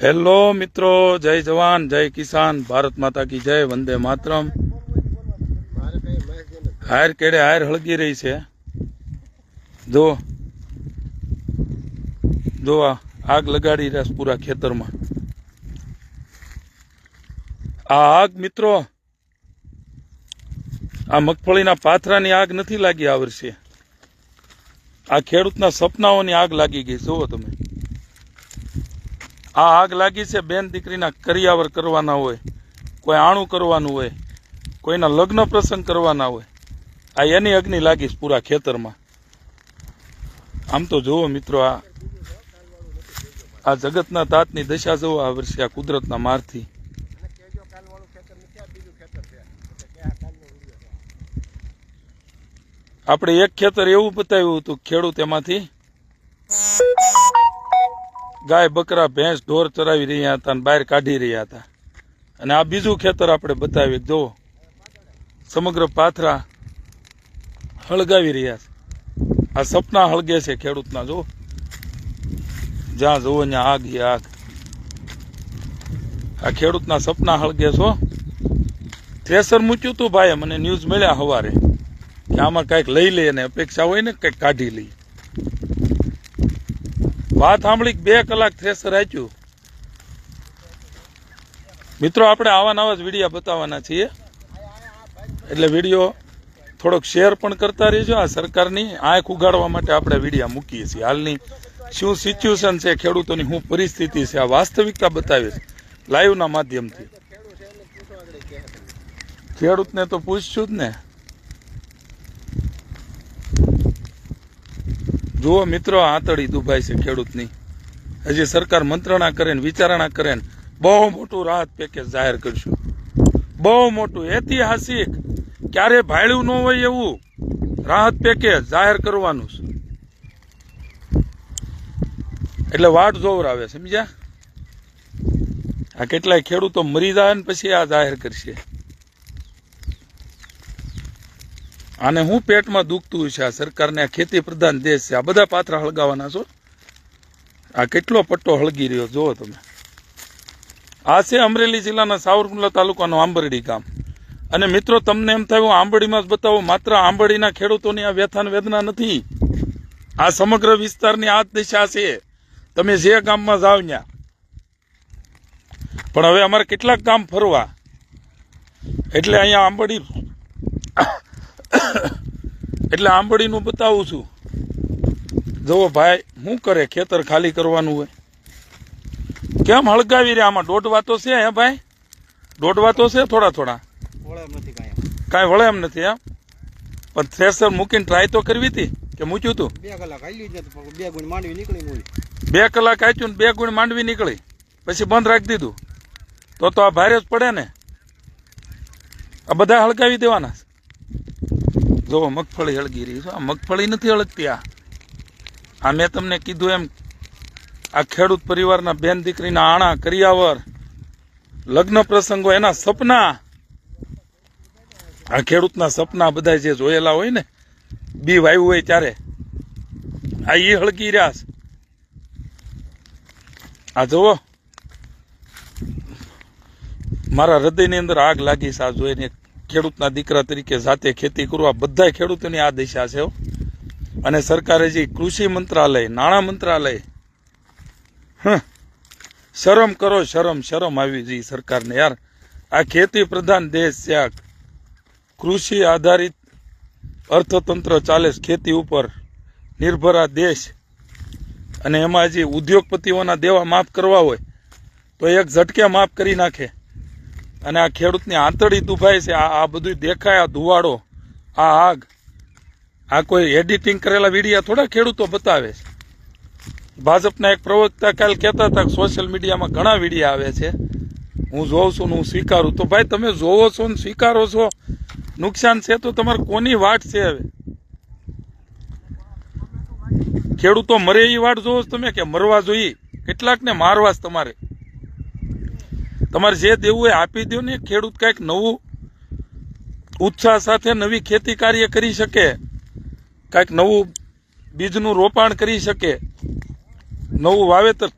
Hello મિત્રો, જય જવાન, જય કિસાન, ભારત માતા કી જય, વંદે માતરમ. હાયર કેડે, હાયર હળગી રહી છે. જો જો આગ લગાડી રહ્યા પૂરા ખેતરમાં. આ આગ મિત્રો, આ મગફળીના પાથરાની આગ નથી લાગી આ વર્ષે આ ખેડૂતના સપનાઓની આગ લાગી ગઈ, જુઓ તમે. આ આગ લાગી છે, બેન દીકરીના કરિયાવર કરવાના હોય, કોઈ આણું કરવાનું હોય, કોઈના લગ્ન પ્રસંગ કરવાના હોય, આ એની અગ્નિ લાગી છે પૂરા ખેતરમાં. આમ તો જુઓ મિત્રો, આ આ જગતના તાતની દશા જુઓ, આ વર્ષે આ કુદરતના મારથી. આપણે એક ખેતર એવું બતાવ્યું હતું, ખેડૂત એમાંથી. ગાય, બકરા, ભેંસ, ઢોર ચરાવી રહ્યા હતા અને બહાર કાઢી રહ્યા હતા. અને આ બીજું ખેતર આપણે બતાવી જો સમગ્ર પાથરા હળગાવી રહ્યા છે. આ સપના હળગે છે ખેડૂતના, જો. જ્યાં જુઓ ત્યાં આગ એ આગ. આ ખેડૂતના સપના હળગે છો થ્રેસર મૂક્યું હતું ભાઈ મને ન્યૂઝ મળ્યા સવારે કે આમાં કાંઈક લઈ લે અને અપેક્ષા હોય ને કંઈક કાઢી લઈ વાત સાંભળી બે કલાક થ્રેસર આચ્યું મિત્રો, આપણે આવા નવા જ વિડીયા બતાવવાના છીએ. એટલે વીડિયો થોડોક શેર પણ કરતા રહેજો. આ સરકારની આંખ ઉગાડવા માટે આપણે વિડીયા મૂકીએ છીએ. હાલની શું સિચ્યુએશન છે, ખેડૂતોની શું પરિસ્થિતિ છે, આ વાસ્તવિકતા બતાવે છે લાઈવના માધ્યમથી. ખેડૂતને તો પૂછશું જ ને. જુઓ મિત્રો, આંતળી દુભાય છે ખેડૂતની. હજી સરકાર મંત્રણા કરે ને વિચારણા કરે ને બહુ મોટું રાહત પેકેજ જાહેર કરશું. બહુ મોટું ઐતિહાસિક, ક્યારે ભાડ્યું ન હોય એવું રાહત પેકેજ જાહેર કરવાનું છે. એટલે વાટ જોવર આવે સમજ્યા? આ કેટલાય ખેડૂતો મરી જાય ને પછી આ જાહેર કરશે. આને હું પેટમાં દુખતું છે આ સરકારને, આ ખેતી પ્રધાન દેશ છે. આ બધા પાત્રા હળગાવાના છો? આ કેટલો પટ્ટો હળગી રહ્યો? જુઓ તમે. આ છે અમરેલી જિલ્લાના સાવરકુંડલા તાલુકાનું આંબરડી ગામ. અને મિત્રો, તમને એમ થયું આંબડીમાં જ બતાવો, માત્ર આંબડીના ખેડૂતોની આ વ્યથાન વેદના નથી. આ સમગ્ર વિસ્તારની આ દિશા છે. તમે જે ગામમાં જાઓ ત્યાં પણ હવે અમારે કેટલાક ગામ ફરવા. એટલે અહીંયા આંબરડી એટલે આંબળીનું બતાવું છું. જુઓ ભાઈ શું કરે? ખેતર ખાલી કરવાનું હોય. કેમ હળગાવી રહ્યા? આમાં દોઢવા તો છે હે ભાઈ? દોઢવા તો છે થોડા થોડા? કાંઈ. વળે એમ નથી એમ? પણ થ્રેસર મૂકીને ટ્રાય તો કરવી હતી કે મૂક્યું તું? બે કલાક બે ગુણ માંડવી નીકળી બે કલાક આચ્યું ને બે ગુણ માંડવી નીકળી. પછી બંધ રાખી દીધું. તો તો આ ભારે જ પડે ને? આ બધા હળગાવી દેવાના. જો મગફળી હળગી રહી છે. આ મગફળી નથી હળગતી આ. મેં તમને કીધું એમ, આ ખેડૂત પરિવારના બેન દીકરીના આણા, કરિયાવર, લગ્ન પ્રસંગો, એના સપના. આ ખેડૂતના સપના બધા જે જોયેલા હોય ને, બી વાવ્યું હોય ત્યારે. આ એ હળગી રહ્યા છે. આ જુઓ. મારા હૃદયની અંદર આગ લાગી છે. આ જોઈને ખેડૂતના દીકરા તરીકે જાતે ખેતી કરવા બધા ખેડૂતોની આ દિશા છે અને સરકારે જે કૃષિ મંત્રાલય નાણાં મંત્રાલય હં, શરમ કરો શરમ શરમ આવી જઈ સરકારને યાર. આ ખેતી પ્રધાન દેશ છે આ. કૃષિ આધારિત અર્થતંત્ર ચાલે ખેતી ઉપર. નિર્ભર આ દેશ. અને એમાં જે ઉદ્યોગપતિઓના દેવા માફ કરવા હોય તો એક ઝટકે માફ કરી નાખે. અને આ ખેડૂતની આંતળી દુભાય છે. આ આ બધું દેખાય, આ ધુવાડો, આ આગ. આ કોઈ એડિટિંગ કરેલા વિડીયા થોડા ખેડૂતો બતાવે છે. ભાજપના એક પ્રવક્તા કાલ કહેતા હતા સોશિયલ મીડિયામાં ઘણા વિડીયા આવે છે. હું જોઉં છું હું સ્વીકારું. તો ભાઈ, તમે જોવો છો ને સ્વીકારો છો? નુકસાન છે તો તમારે કોની વાટ છે હવે? ખેડૂતો મરે એ વાટ જોવો તમે કે મરવા જોઈએ? કેટલાકને મારવા તમારે? તમારે જે દેવું એ આપી દો ને. ખેડૂત કંઈક નવું ઉત્સાહ સાથે નવી ખેતી કાર્ય કરી શકે, કંઈક નવું બીજનું રોપાણ કરી શકે, નવું વાવેતર